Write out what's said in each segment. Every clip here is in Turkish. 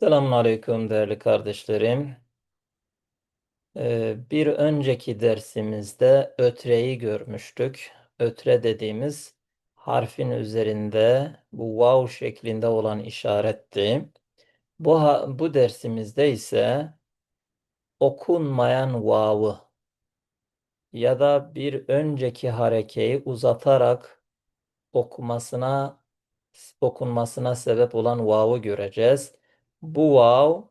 Selamünaleyküm değerli kardeşlerim. Ee, bir önceki dersimizde ötreyi görmüştük. Ötre dediğimiz harfin üzerinde bu vav şeklinde olan işaretti. Bu, bu dersimizde ise okunmayan vav'ı ya da bir önceki harekeyi uzatarak okumasına okunmasına sebep olan vav'ı göreceğiz. Bu vav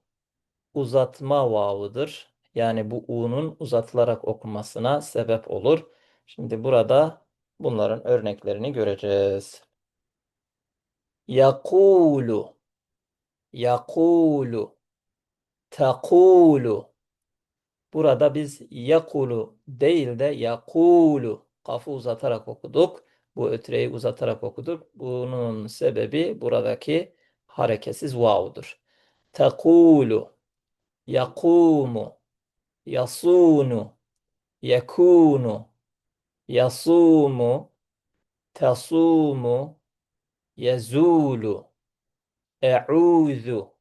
uzatma vavıdır. Yani bu u'nun uzatılarak okunmasına sebep olur. Şimdi burada bunların örneklerini göreceğiz. Yakulu, yakulu, takulu. Burada biz yakulu değil de yakulu kafı uzatarak okuduk. Bu ötreyi uzatarak okuduk. Bunun sebebi buradaki hareketsiz vav'dur. Takulu, yakumu, yasunu, yekunu, yasumu, tasumu, yezulu, e'udhu,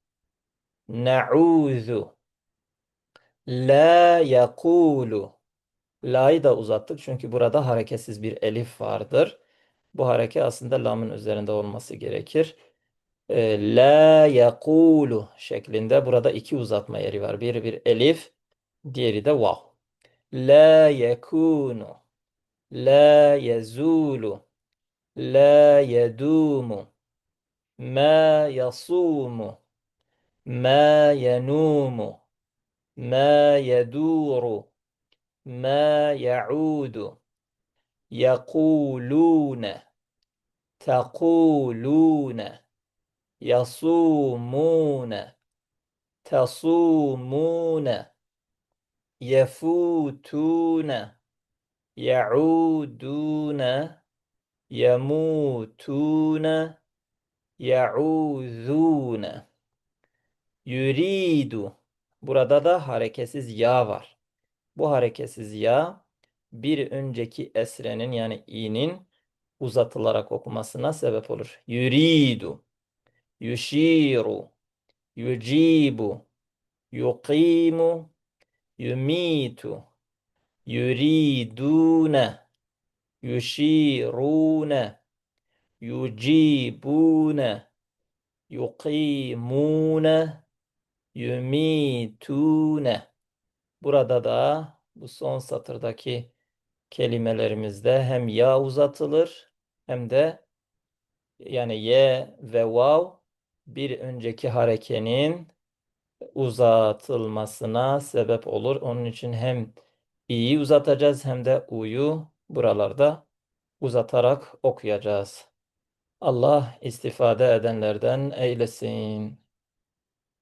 na'udhu, la yakulu. La'yı da uzattık çünkü burada hareketsiz bir elif vardır. Bu hareke aslında lamın üzerinde olması gerekir. Ee, la yakulu şeklinde burada iki uzatma yeri var. Biri bir elif, diğeri de vav. La yekunu, la yezulu, la yedumu, ma yasumu, ma yenumu, ma yeduru, ma yaudu, yekulune, tekulune yasumune tesumune yefutune yaudune yemutune yauzune yuridu burada da hareketsiz ya var. Bu hareketsiz ya bir önceki esrenin yani i'nin uzatılarak okumasına sebep olur. Yuridu yushiru, yucibu, yuqimu, yumitu, yuridune, yushirune, yucibune, yuqimune, yumitune. Burada da bu son satırdaki kelimelerimizde hem ya uzatılır hem de yani ye ve vav bir önceki harekenin uzatılmasına sebep olur. Onun için hem i'yi uzatacağız hem de u'yu buralarda uzatarak okuyacağız. Allah istifade edenlerden eylesin.